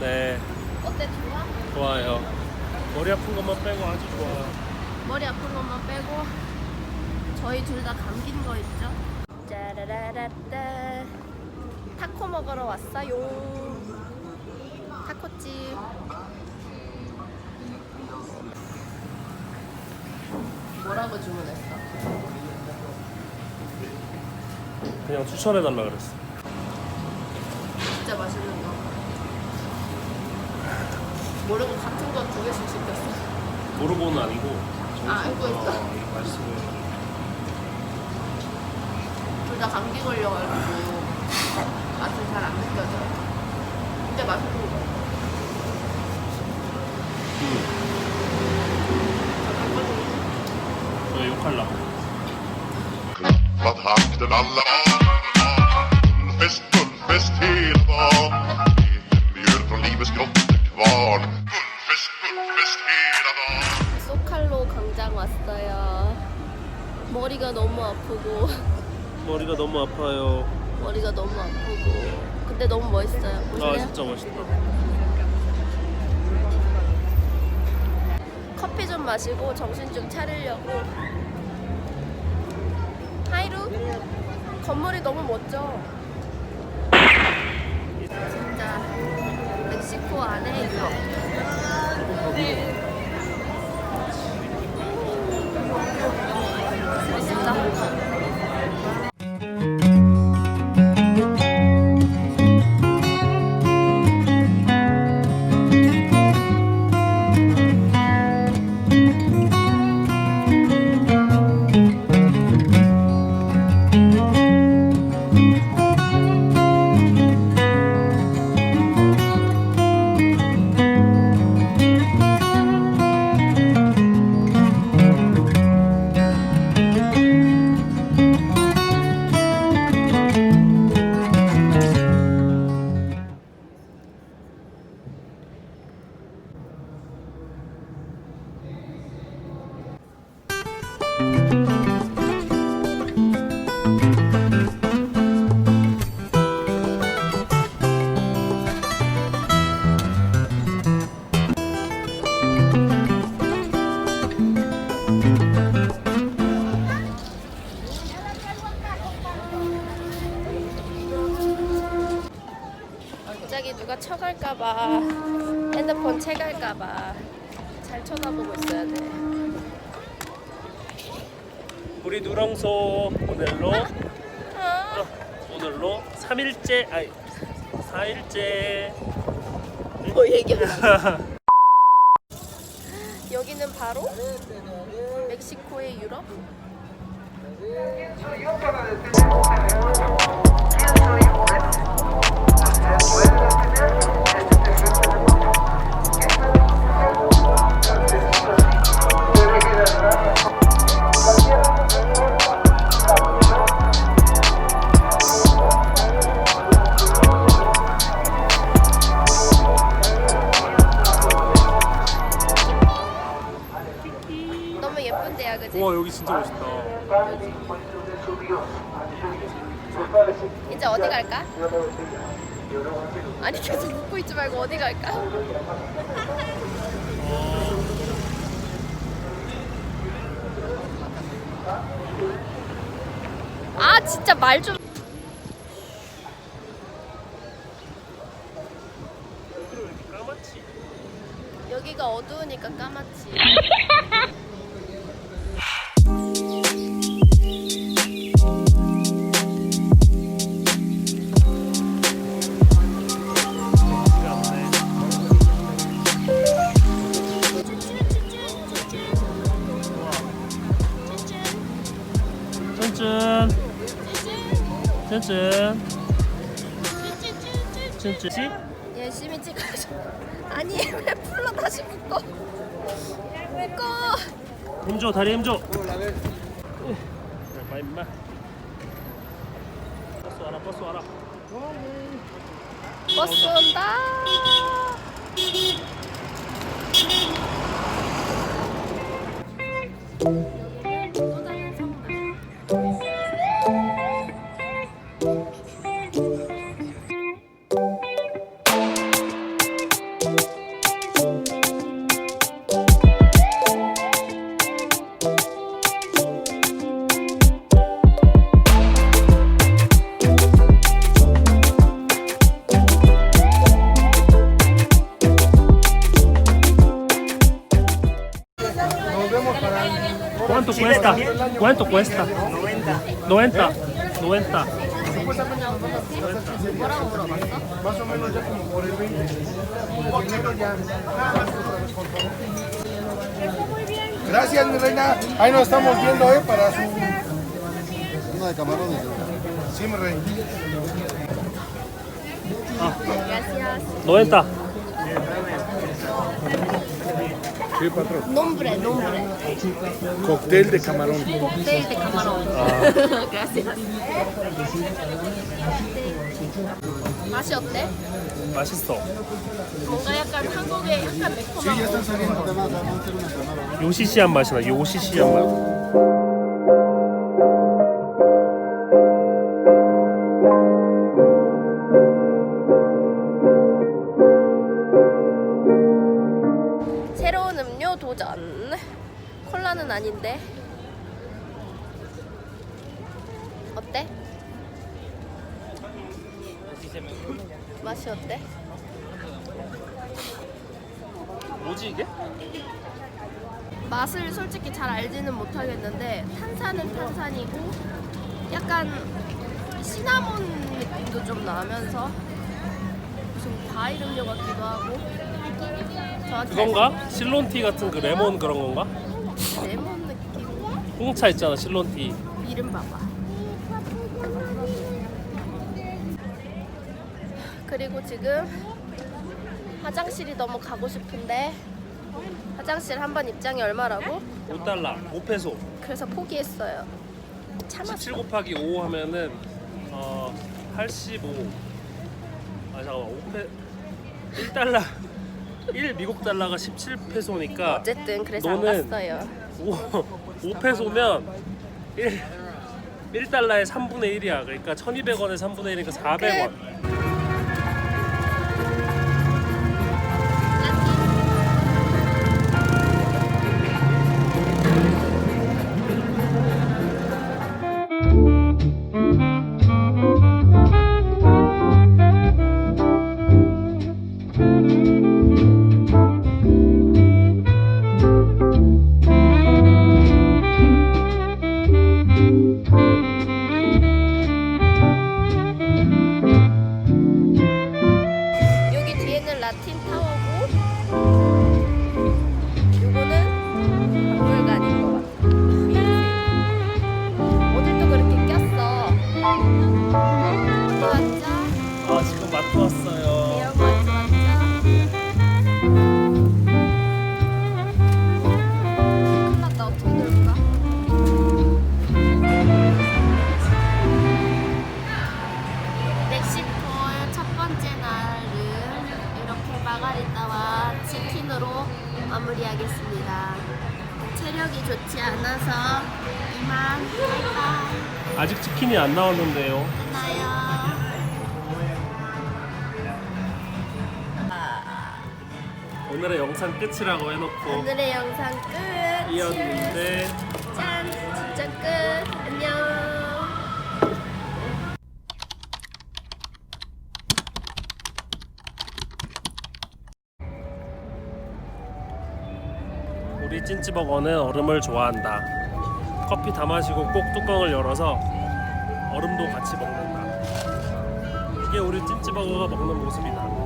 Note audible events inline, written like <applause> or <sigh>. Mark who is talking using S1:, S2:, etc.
S1: 네, 어때 좋아? 좋아요. 머리 아픈 것만 빼고 아주 좋아요.
S2: 머리 아픈 것만 빼고 저희 둘 다 감긴 거 있죠? 짜라라라따 타코 먹으러 왔어요. 타코집. 뭐라고 주문했어?
S1: 그냥 추천해달라 그랬어.
S2: 진짜 맛있는데. 모르고 같은 거두 개씩 시켰어
S1: 모르고는 아니고.
S2: 아, 알고 있어.
S1: 어, 맛있어.
S2: 둘다 감기 걸려가지고 맛을 잘 안 느껴져 근데 맛있는
S1: 거왜 욕할라?
S3: Klappat hakten alla Fullfest, fullfest hela dagen Mjöl från livets grottekvarn
S2: 광장 왔어요. 머리가 너무 아프고
S1: 머리가 너무 아파요.
S2: 머리가 너무 아프고 근데 너무 멋있어요.
S1: 아 진짜 멋있다.
S2: 커피 좀 마시고 정신 좀 차리려고. 하이루 건물이 너무 멋져. 진짜 멕시코 안에. 멋있 폰 채갈까봐 잘 쳐다보고 있어야 돼.
S1: 우리 누렁소 오늘로
S2: 아,
S1: 오늘로 3일째 아니 4일째
S2: 뭐 얘기하냐? <laughs> 여기는 바로 멕시코의 유럽?
S1: 여기 진짜 멋있다.
S2: 이제 어디 갈까? 아니 계속 묻고 있지 말고 어디 갈까? 아 진짜 말 좀. 여기가 어두우니까 까맣지.
S1: 짠짠 짠짠
S2: 열심히 찍어줘. 아니 <laughs> 왜 풀로 다시 묶어? 묶어.
S1: 힘줘 다리 힘줘 봐 임마 버스 와라 버스 와라
S2: 버스 온다.
S1: ¿Cuánto cuesta? ¿Cuánto cuesta? 90. 90. 90.
S4: Más o menos ya como por el 20. Gracias, mi reina. Ahí nos estamos viendo, ¿eh? Para su.
S5: Una de camarones.
S4: Sí, mi reina.
S2: Gracias.
S1: 90.
S4: Sí, patrón.
S2: Nombre, nombre.
S4: Cóctel de camarón.
S2: Cóctel de camarón. Gracias. 맛이 어때?
S1: 맛있어.
S2: 뭔가 약간 한국의 약간 매콤한.
S1: 요시시한 맛이 나. 요시시한 맛.
S2: 콜라는 아닌데. 어때? 맛이 어때?
S1: 뭐지 이게?
S2: 맛을 솔직히 잘 알지는 못하겠는데 탄산은 탄산이고 약간 시나몬 느낌도 좀 나면서 무슨 과일 음료 같기도 하고
S1: 그건가? 실론티 같은 그 레몬 그런 건가? 홍차 있잖아 실론티.
S2: 이름 봐봐 그리고 지금 화장실이 너무 가고 싶은데 화장실 한 번 입장이 얼마라고?
S1: 5달러. 5페소.
S2: 그래서 포기했어요 참았어
S1: 17 곱하기 5 하면은 어 85. 아 잠깐만 5페 1달러 1 미국 달러가 17페소니까
S2: 어쨌든 그래서 안
S1: 너는-
S2: 갔어요
S1: 5, 5페소면 1 1달러의 3분의 1이야. 그러니까 1,200원의 3분의 1이니까 400원. 안
S2: 나왔는데요.
S1: 오늘의 영상 끝이라고 해놓고
S2: 오늘의 영상 끝.
S1: 이었는데
S2: 짠, 진짜 끝. 안녕.
S1: 우리 찐찌버거는 얼음을 좋아한다. 커피 다 마시고 꼭 뚜껑을 열어서 얼음도 같이 먹는다. 이게 우리 찐찌버거가 먹는 모습이다.